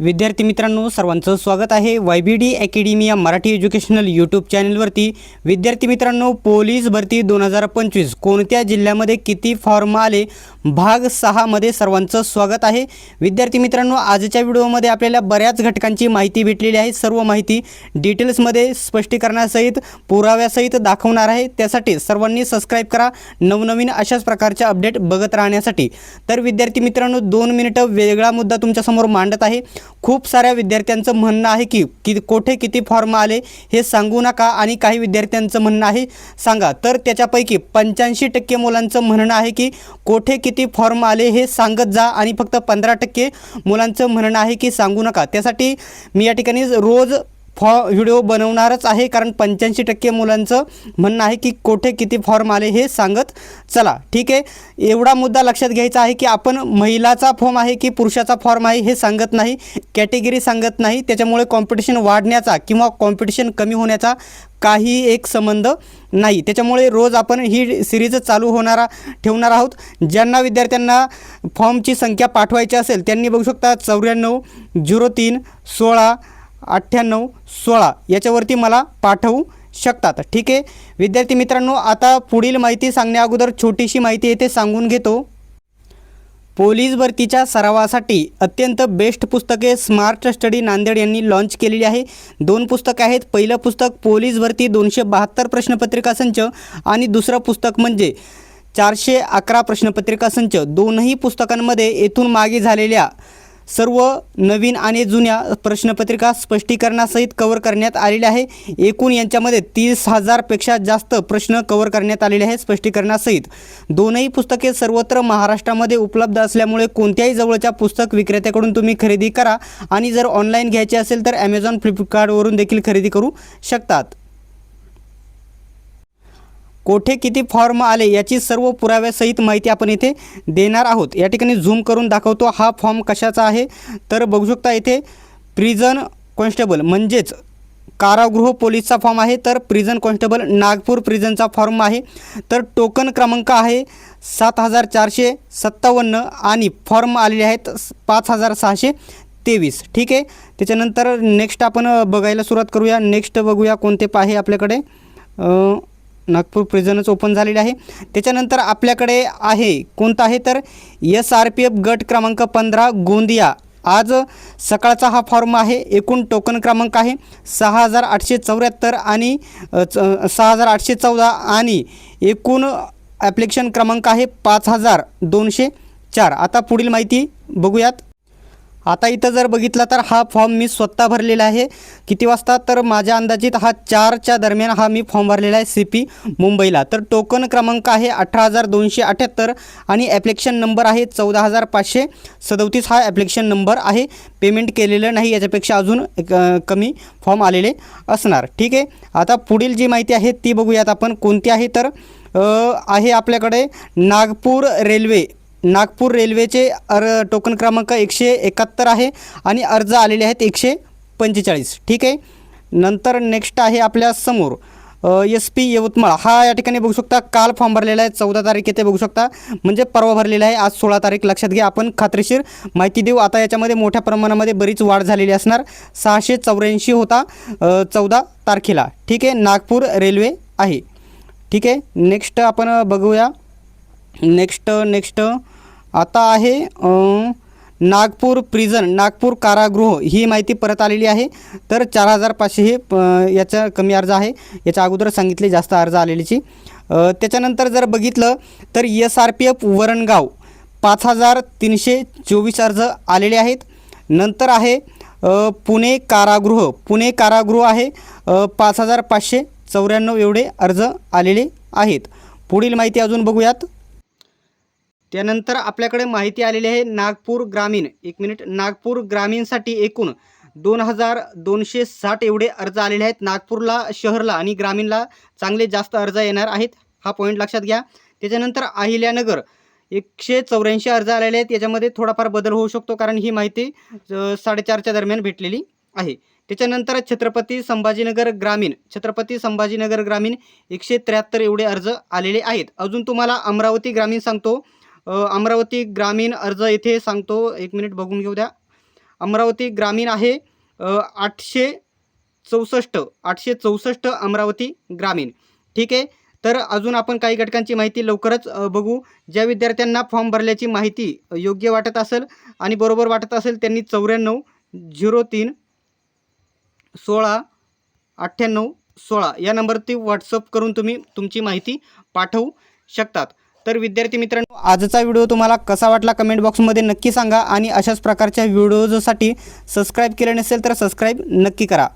विद्यार्थी मित्रांनो सर्वांचं स्वागत आहे वाय बी डी अकॅडमी या मराठी एज्युकेशनल यूट्यूब चॅनलवरती विद्यार्थी मित्रांनो पोलीस भरती दोन हजार पंचवीस. कोणत्या जिल्ह्यामध्ये किती फॉर्म आले? भाग सहामध्ये सर्वांचं स्वागत आहे. विद्यार्थी मित्रांनो आजच्या व्हिडिओमध्ये आपल्याला बऱ्याच घटकांची माहिती भेटलेली आहे. सर्व माहिती डिटेल्समध्ये स्पष्टीकरणासहित पुराव्यासहित दाखवणार आहे. त्यासाठी सर्वांनी सबस्क्राईब करा. नवनवीन अशाच प्रकारच्या अपडेट बघत राहण्यासाठी. तर विद्यार्थी मित्रांनो दोन मिनिटं वेगळा मुद्दा तुमच्यासमोर मांडत आहे. खूप साऱ्या विद्यार्थ्यांचं म्हणणं आहे की की कोठे किती फॉर्म आले हे सांगू नका आणि काही विद्यार्थ्यांचं म्हणणं आहे सांगा. तर त्याच्यापैकी पंच्याऐंशी टक्के मुलांचं म्हणणं आहे की कोठे किती फॉर्म आले हे सांगत जा आणि फक्त पंधरा टक्के मुलांचं म्हणणं आहे की सांगू नका. त्यासाठी मी या ठिकाणी रोज फॉ व्हिडिओ बनवणारच आहे. कारण पंच्याऐंशी टक्के मुलांचं म्हणणं आहे की कोठे किती फॉर्म आले हे सांगत चला. ठीक आहे. एवढा मुद्दा लक्षात घ्यायचा आहे की आपण महिलाचा फॉर्म आहे की पुरुषाचा फॉर्म आहे हे सांगत नाही. कॅटेगरी सांगत नाही. त्याच्यामुळे कॉम्पिटिशन वाढण्याचा किंवा कॉम्पिटिशन कमी होण्याचा काही एक संबंध नाही. त्याच्यामुळे रोज आपण ही सिरीज चालू होणारा ठेवणार आहोत. ज्यांना विद्यार्थ्यांना फॉर्मची संख्या पाठवायची असेल त्यांनी बघू शकता चौऱ्याण्णव झिरो तीन सोळा अठ्ठ्याण्णव सोळा याच्यावरती मला पाठवू शकतात. ठीक आहे? विद्यार्थी मित्रांनो आता पुढील माहिती सांगण्याअगोदर छोटीशी माहिती येथे सांगून घेतो. पोलीस भरतीच्या सरावासाठी अत्यंत बेस्ट पुस्तके स्मार्ट स्टडी नांदेड यांनी लॉन्च केलेली आहे. दोन पुस्तकं आहेत. पहिलं पुस्तक पोलीस भरती दोनशे बहात्तर प्रश्नपत्रिका संच आणि दुसरं पुस्तक म्हणजे चारशे अकरा प्रश्नपत्रिका संच. दोनही पुस्तकांमध्ये येथून मागे झालेल्या सर्व नवीन आणि जुन्या प्रश्नपत्रिका स्पष्टीकरणासहित कव्हर करण्यात आलेल्या आहे. एकूण यांच्यामध्ये तीस हजारपेक्षा जास्त प्रश्न कव्हर करण्यात आलेले आहे स्पष्टीकरणासहित. दोनही पुस्तके सर्वत्र महाराष्ट्रामध्ये उपलब्ध असल्यामुळे कोणत्याही जवळच्या पुस्तक विक्रेत्याकडून तुम्ही खरेदी करा आणि जर ऑनलाईन घ्यायचे असेल तर ॲमेझॉन फ्लिपकार्टवरून देखील खरेदी करू शकतात. कोठे किती फॉर्म आले याची सर्व पुराव्यासहित माहिती आपण इथे देणार आहोत. या ठिकाणी झूम करून दाखवतो हा फॉर्म कशाचा आहे. तर बघू शकता इथे प्रिझन कॉन्स्टेबल म्हणजेच कारागृह पोलीसचा फॉर्म आहे. तर प्रिझन कॉन्स्टेबल नागपूर प्रिझनचा फॉर्म आहे. तर टोकन क्रमांक आहे सात हजार चारशे सत्तावन्न आणि फॉर्म आलेले आहेत पाच हजार सहाशे तेवीस. ठीक आहे? त्याच्यानंतर नेक्स्ट आपण बघायला सुरुवात करूया. नेक्स्ट बघूया कोणते पाहे आपल्याकडे. नागपूर प्रिझनच ओपन झालेले आहे. त्याच्यानंतर आपल्याकडे आहे कोणता आहे तर एस आर पी एफ गट क्रमांक पंधरा गोंदिया. आज सकाळचा हा फॉर्म आहे एकूण टोकन क्रमांक आहे सहा हजार आठशे चौऱ्याहत्तर आणि च- सहा हजार आठशे चौदा आणि एकूण ॲप्लिकेशन क्रमांक आहे पाच हजार दोनशे चार. आता पुढील माहिती बघूयात. आता इथं जर बघितला तर हा फॉर्म मी स्वतः भरलेला आहे. किती वाजता? तर माझ्या अंदाजित हा चारच्या दरम्यान हा मी फॉर्म भरलेला आहे सी पी मुंबईला. तर टोकन क्रमांक आहे अठरा हजार दोनशे अठ्याहत्तर आणि ॲप्लिकेशन नंबर आहे चौदा हजार पाचशे सदोतीस. हा ॲप्लिकेशन नंबर आहे. पेमेंट केलेलं नाही याच्यापेक्षा अजून एक, कमी फॉर्म आलेले असणार. ठीक आहे? आता पुढील जी माहिती आहे ती बघूयात आपण. कोणती आहे? तर आहे आपल्याकडे नागपूर रेल्वे. नागपूर रेल्वेचे अर टोकन क्रमांक एकशे एकाहत्तर आहे आणि अर्ज आलेले आहेत एकशे पंचेचाळीस. ठीक आहे? नंतर नेक्स्ट आहे आपल्यासमोर. S P Yavatmal. हा या ठिकाणी बघू शकता काल फॉर्म भरलेला आहे चौदा तारीख येथे बघू शकता. म्हणजे परवा भरलेला आहे आज सोळा तारीख. लक्षात घ्या आपण खात्रीशीर माहिती देऊ. आता याच्यामध्ये मोठ्या प्रमाणामध्ये बरीच वाढ झालेली असणार. सहाशे चौऱ्याऐंशी होता चौदा तारखेला. ठीक आहे? नागपूर रेल्वे आहे. ठीक आहे? नेक्स्ट आपण बघूया. Next next. आता आहे नागपूर प्रिझन नागपूर कारागृह. ही माहिती परत आलेली आहे. तर चार हजार पाचशे हे प- याचा कमी अर्ज आहे. याच्या अगोदर सांगितले जास्त अर्ज आलेलीची त्याच्यानंतर जर बघितलं तर S R P F Varangaon. पाच हजार तीनशे चोवीस अर्ज आलेले आहेत. नंतर आहे पुणे कारागृह. पुणे कारागृह आहे पाच हजार पाचशे चौऱ्याण्णव एवढे अर्ज आलेले आहेत. पुढील माहिती अजून बघूयात. त्यानंतर आपल्याकडे माहिती आलेली आहे नागपूर ग्रामीण. एक मिनिट. नागपूर ग्रामीणसाठी एकूण दोन हजार दोनशे साठ एवढे अर्ज आलेले आहेत. नागपूरला शहरला आणि ग्रामीणला चांगले जास्त अर्ज येणार आहेत. हा पॉईंट लक्षात घ्या. त्याच्यानंतर अहिल्यानगर एकशे चौऱ्याऐंशी अर्ज आलेले आहेत. याच्यामध्ये थोडाफार बदल होऊ शकतो कारण ही माहिती साडेचारच्या दरम्यान भेटलेली आहे. त्याच्यानंतर छत्रपती संभाजीनगर ग्रामीण. छत्रपती संभाजीनगर ग्रामीण एकशे त्र्याहत्तर एवढे अर्ज आलेले आहेत. अजून तुम्हाला अमरावती ग्रामीण सांगतो. अमरावती ग्रामीण अर्ज येथे सांगतो. एक मिनिट बघून घेऊ द्या. अमरावती ग्रामीण आहे आठशे चौसष्ट आठशे चौसष्ट अमरावती ग्रामीण. ठीक आहे? तर अजून आपण काही घटकांची माहिती लवकरच बघू. ज्या विद्यार्थ्यांना फॉर्म भरल्याची माहिती योग्य वाटत असेल आणि बरोबर वाटत असेल त्यांनी चौऱ्याण्णव झिरो तीन सोळा अठ्ठ्याण्णव सोळा या नंबरवरती व्हॉट्सअप करून तुम्ही तुमची माहिती पाठवू शकतात. तर विद्यार्थी मित्रांनो आजचा व्हिडिओ तुम्हाला कसा वाटला कमेंट बॉक्समध्ये नक्की सांगा आणि अशाच प्रकारच्या व्हिडिओजसाठी सबस्क्राईब केले नसेल तर सबस्क्राईब नक्की करा.